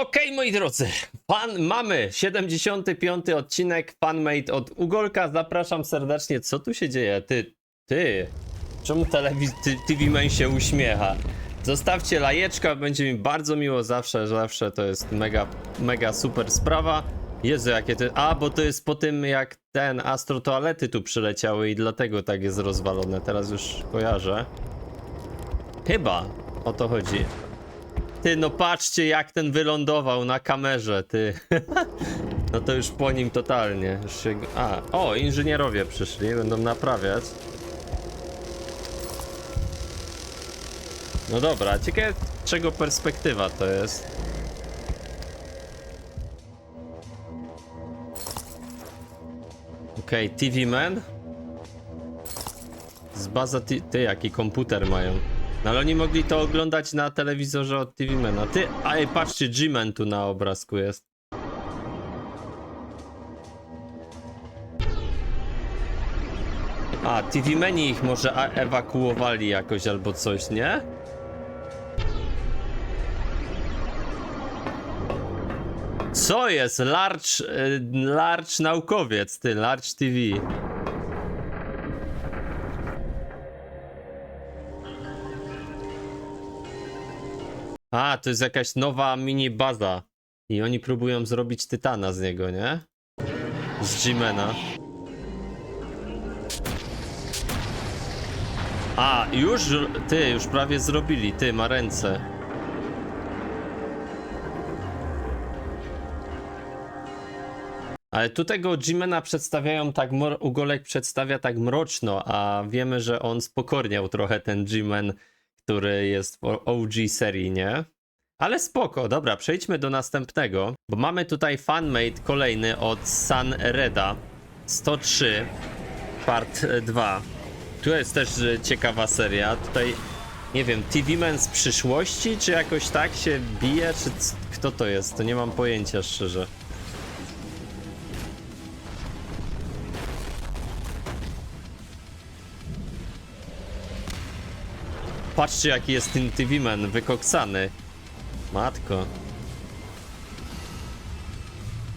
Okej, moi drodzy, pan mamy 75 odcinek Fanmade od Ugolka. Zapraszam serdecznie. Co tu się dzieje? Ty, ty, czemu TV Man się uśmiecha? Zostawcie lajeczka, będzie mi bardzo miło zawsze, zawsze to jest mega, mega super sprawa. Jezu, jakie to... A, bo to jest po tym, jak ten Astro Toalety tu przyleciały i dlatego tak jest rozwalone. Teraz już kojarzę. Chyba o to chodzi. Ty, no patrzcie jak ten wylądował na kamerze, ty. no to już po nim totalnie. Już się... A, o, inżynierowie przyszli, będą naprawiać. No dobra, ciekawe czego perspektywa to jest. Okej, TV Man. Z baza ty, ty jaki komputer mają. No ale oni mogli to oglądać na telewizorze od TV Mana. Ty, a patrzcie, G-Man tu na obrazku jest. A, TV Meni ich może ewakuowali jakoś albo coś, nie? Co jest? Large, y, large naukowiec, ty, Large TV. A, to jest jakaś nowa mini baza. I oni próbują zrobić tytana z niego, nie? Z Jimena. A, już, ty, już prawie zrobili, ty, ma ręce. Ale tutaj go Jimena przedstawiają tak, Ugolek przedstawia tak mroczno, a wiemy, że on spokorniał trochę ten Jimen, który jest w OG serii, nie? Ale spoko, dobra, przejdźmy do następnego, bo mamy tutaj fanmade kolejny od Sun Reda 103 part 2. Tu jest też e, ciekawa seria, tutaj nie wiem, TV Man z przyszłości, czy jakoś tak się bije, czy kto to jest, to nie mam pojęcia szczerze. Patrzcie jaki jest ten TV Man, wykoksany. Matko.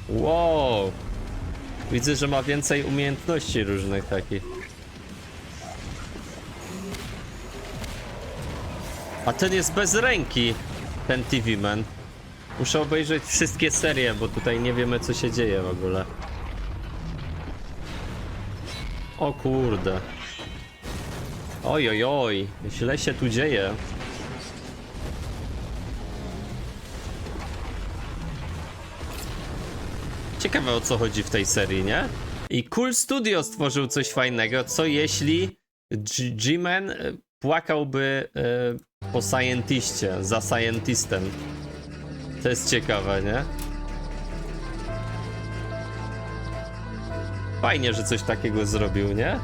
Wow. Widzę, że ma więcej umiejętności różnych takich. A ten jest bez ręki, ten TV Man. Muszę obejrzeć wszystkie serie, bo tutaj nie wiemy co się dzieje w ogóle. O kurde. Oj, oj, oj, źle się tu dzieje. Ciekawe o co chodzi w tej serii, nie? I Cool Studio stworzył coś fajnego, co jeśli G-Man e, płakałby e, po scientistie, za scientistem. To jest ciekawe, nie? Fajnie, że coś takiego zrobił, nie?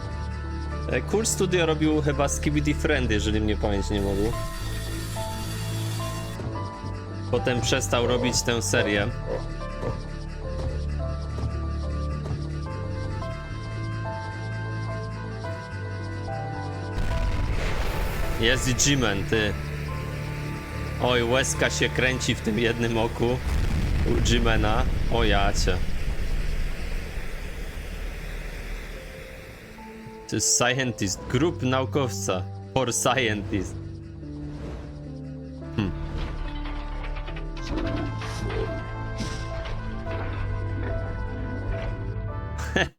E, Cool Studio robił chyba Skibidi Friend, jeżeli mnie pamięć nie mówi. Potem przestał robić tę serię. Jest G-Man, ty. Oj, łezka się kręci w tym jednym oku u G-Mana. O jacie. To jest scientist, grup naukowca. For scientist. Hmm.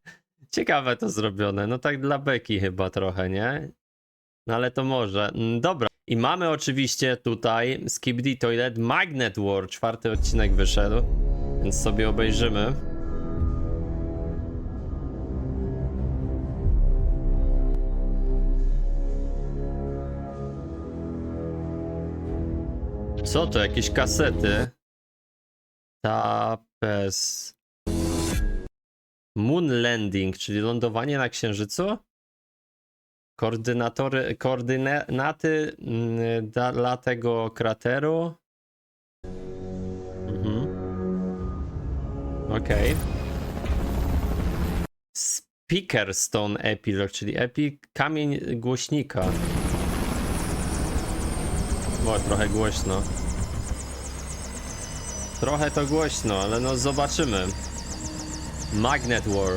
Ciekawe to zrobione. No tak dla beki chyba trochę, nie? No ale to może. Mm, Dobra. I mamy oczywiście tutaj Skibidi Toilet Magnet War. Czwarty odcinek wyszedł, więc sobie obejrzymy. Co to? Jakieś kasety? Tapes. Moon Landing, czyli lądowanie na Księżycu? Koordynatory, koordynaty mm, dla tego krateru. Mhm. Okej. Speaker Stone Epilog, czyli epi kamień głośnika. O, trochę głośno. Trochę to głośno, ale no zobaczymy. Magnet War.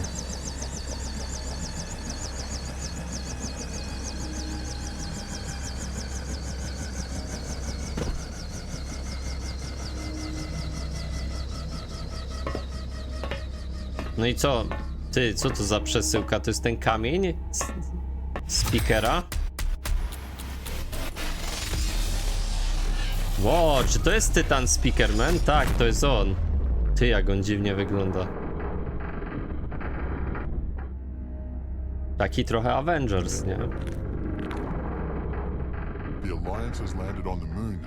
No i co? Ty, co to za przesyłka? To jest ten kamień? Speakera? Ło, czy to jest Tytan Speakerman? Tak, to jest on. Ty, jak on dziwnie wygląda. Taki trochę Avengers, nie? The Alliance has landed on the moon.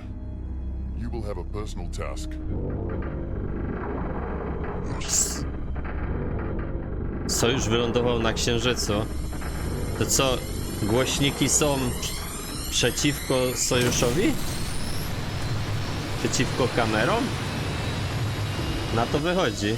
You will have a personal task. Sojusz wylądował na Księżycu. To co, głośniki są przeciwko Sojuszowi? Przeciwko kamerom? Na to wychodzi.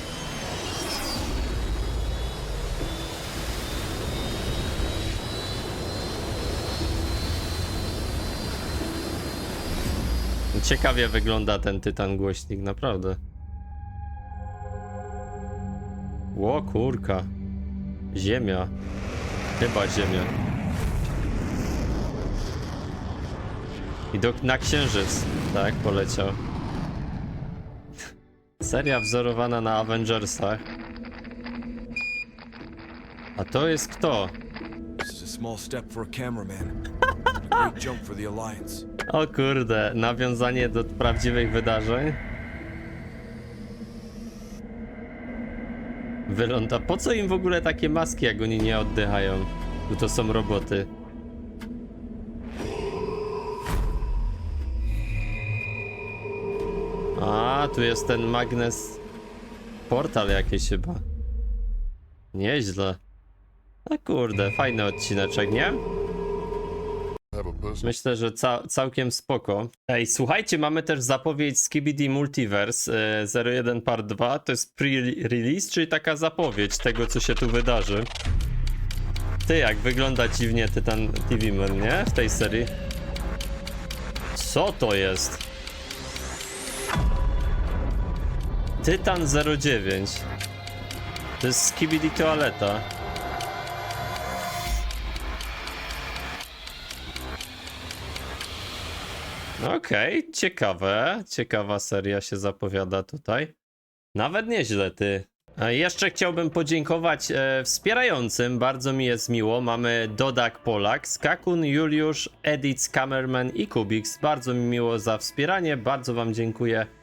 Ciekawie wygląda ten tytan głośnik, naprawdę. Ło kurka. Ziemia. Chyba ziemia. I do, na księżyc. Tak, poleciał. Seria wzorowana na Avengersach. A to jest kto? O kurde, nawiązanie do prawdziwych wydarzeń. Wyląda. Po co im w ogóle takie maski, jak oni nie oddychają? Bo to są roboty. Tu jest ten magnes. Portal jakiś chyba. Nieźle. A kurde, fajny odcineczek, nie? Myślę, że ca całkiem spoko. Ej, słuchajcie, mamy też zapowiedź Skibidi Multiverse e, 01 Part 2. To jest pre-release, czyli taka zapowiedź tego, co się tu wydarzy. Ty, jak wygląda dziwnie Tytan TV Man, nie? W tej serii. Co to jest? Tytan 09. To jest Skibidi Toaleta. Okej, ciekawe. Ciekawa seria się zapowiada tutaj. Nawet nieźle, ty. Jeszcze chciałbym podziękować e, wspierającym, bardzo mi jest miło. Mamy Dodak Polak, Skakun, Juliusz, Edits, Kamerman i Kubix. Bardzo mi miło za wspieranie, bardzo wam dziękuję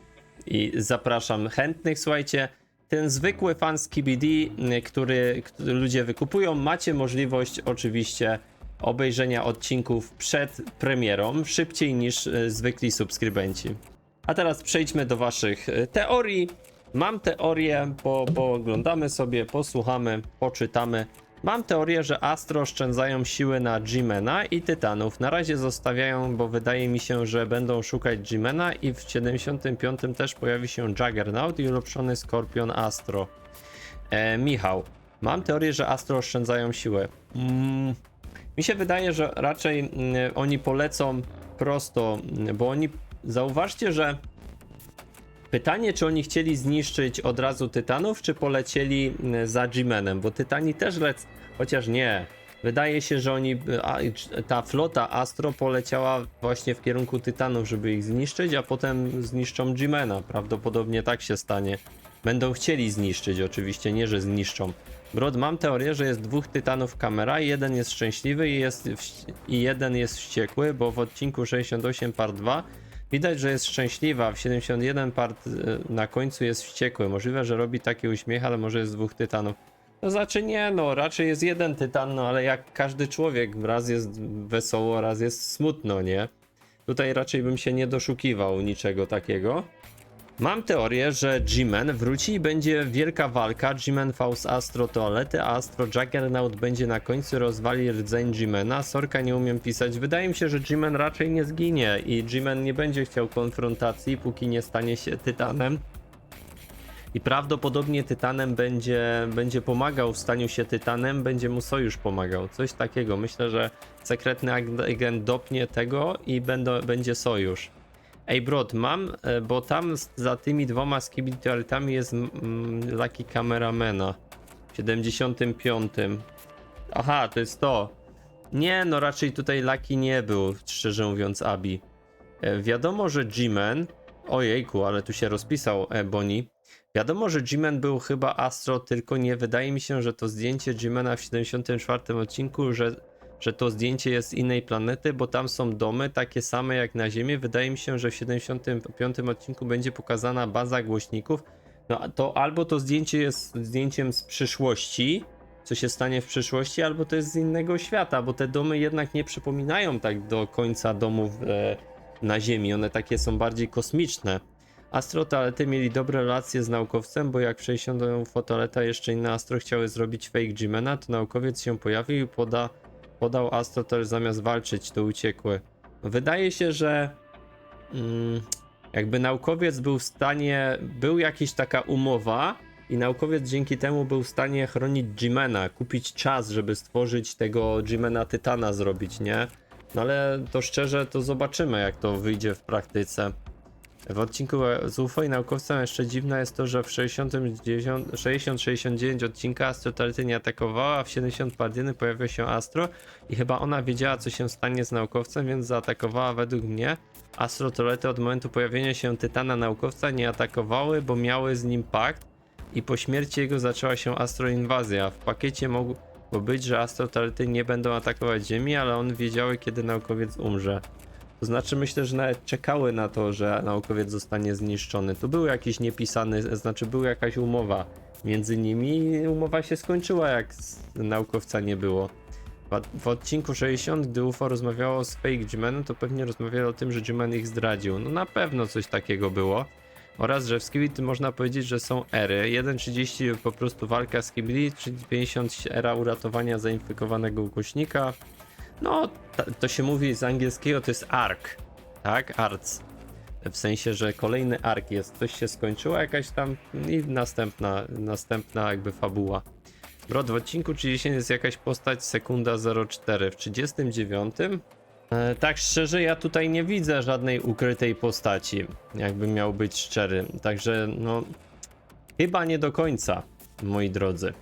i zapraszam chętnych. Słuchajcie, ten zwykły fan z KBD, y, który, który ludzie wykupują, macie możliwość oczywiście obejrzenia odcinków przed premierą, szybciej niż y, zwykli subskrybenci. A teraz przejdźmy do waszych y, teorii. Mam teorię, bo pooglądamy sobie, posłuchamy, poczytamy. Mam teorię, że Astro oszczędzają siły na G-Mena i Tytanów. Na razie zostawiają, bo wydaje mi się, że będą szukać G-Mena i w 75 też pojawi się Juggernaut i ulepszony Skorpion Astro. E, Michał, mam teorię, że Astro oszczędzają siłę. Mm, mi się wydaje, że raczej mm, oni polecą prosto, mm, bo oni. Zauważcie, że pytanie, czy oni chcieli zniszczyć od razu Tytanów, czy polecieli mm, za G-Menem, bo Tytani też lec. Chociaż nie. Wydaje się, że oni. A, ta flota Astro poleciała właśnie w kierunku Tytanów, żeby ich zniszczyć, a potem zniszczą G-Mena. Prawdopodobnie tak się stanie. Będą chcieli zniszczyć, oczywiście, nie że zniszczą. Brod, mam teorię, że jest dwóch tytanów kamera, jeden jest szczęśliwy i, jest i jeden jest wściekły, bo w odcinku 68 part 2 widać, że jest szczęśliwa, w 71 part y, na końcu jest wściekły. Możliwe, że robi taki uśmiech, ale może jest dwóch tytanów. To znaczy nie, no raczej jest jeden tytan, no ale jak każdy człowiek, raz jest wesoło, raz jest smutno, nie? Tutaj raczej bym się nie doszukiwał niczego takiego. Mam teorię, że G-Man wróci i będzie wielka walka. G-Man Faust Astro Toalety, a Astro Juggernaut będzie na końcu rozwali rdzeń G-Mana. Sorka nie umiem pisać. Wydaje mi się, że G-Man raczej nie zginie i G-Man nie będzie chciał konfrontacji, póki nie stanie się Tytanem. I prawdopodobnie Tytanem będzie, będzie pomagał w staniu się Tytanem, będzie mu sojusz pomagał. Coś takiego. Myślę, że sekretny ag- agent dopnie tego i będą, będzie sojusz. Ej, Brod, mam, e, bo tam za tymi dwoma skibitualitami jest mm, Lucky Cameramana w 75. Aha, to jest to. Nie, no raczej tutaj Lucky nie był, szczerze mówiąc, Abi. E, Wiadomo, że G-Man. Ojejku, ale tu się rozpisał e, Bonnie. Wiadomo, że G-Man był chyba Astro, tylko nie wydaje mi się, że to zdjęcie G-Mana w 74 odcinku, że, że to zdjęcie jest innej planety, bo tam są domy takie same jak na Ziemi. Wydaje mi się, że w 75 odcinku będzie pokazana baza głośników. No to albo to zdjęcie jest zdjęciem z przyszłości, co się stanie w przyszłości, albo to jest z innego świata, bo te domy jednak nie przypominają tak do końca domów e, na Ziemi. One takie są bardziej kosmiczne. Astrotalety mieli dobre relacje z naukowcem, bo jak 60 fotoleta jeszcze inne Astro chciały zrobić fake Gmana, to naukowiec się pojawił i poda, podał Astrotal zamiast walczyć, to uciekły. Wydaje się, że mm, jakby naukowiec był w stanie, był jakaś taka umowa i naukowiec dzięki temu był w stanie chronić Gmana, kupić czas, żeby stworzyć tego Gmana Tytana zrobić, nie? No ale to szczerze, to zobaczymy jak to wyjdzie w praktyce. W odcinku z UFO i naukowcem jeszcze dziwne jest to, że w 60-69 odcinka Astro Totality nie atakowała, a w 70 Pardyny pojawił się Astro i chyba ona wiedziała co się stanie z naukowcem, więc zaatakowała według mnie. Astro Totality od momentu pojawienia się Tytana naukowca nie atakowały, bo miały z nim pakt i po śmierci jego zaczęła się astroinwazja. W pakiecie mogło być, że Astro Totality nie będą atakować Ziemi, ale one wiedziały kiedy naukowiec umrze. To znaczy myślę, że nawet czekały na to, że naukowiec zostanie zniszczony. Tu był jakiś niepisany, znaczy była jakaś umowa między nimi umowa się skończyła jak naukowca nie było. W, odcinku 60, gdy UFO rozmawiało z Fake G-Manem, to pewnie rozmawiało o tym, że G-Man ich zdradził. No na pewno coś takiego było. Oraz, że w Skibidi można powiedzieć, że są ery. 1.30 po prostu walka z Skibidi, 3.50 era uratowania zainfekowanego ukośnika. No, to się mówi z angielskiego, to jest arc, tak? Arts. W sensie, że kolejny arc jest, coś się skończyło, jakaś tam i następna, następna jakby fabuła. Brod, w odcinku 30 jest jakaś postać sekunda 04. W 39 e, tak szczerze, ja tutaj nie widzę żadnej ukrytej postaci, jakby miał być szczery. Także, no, chyba nie do końca, moi drodzy.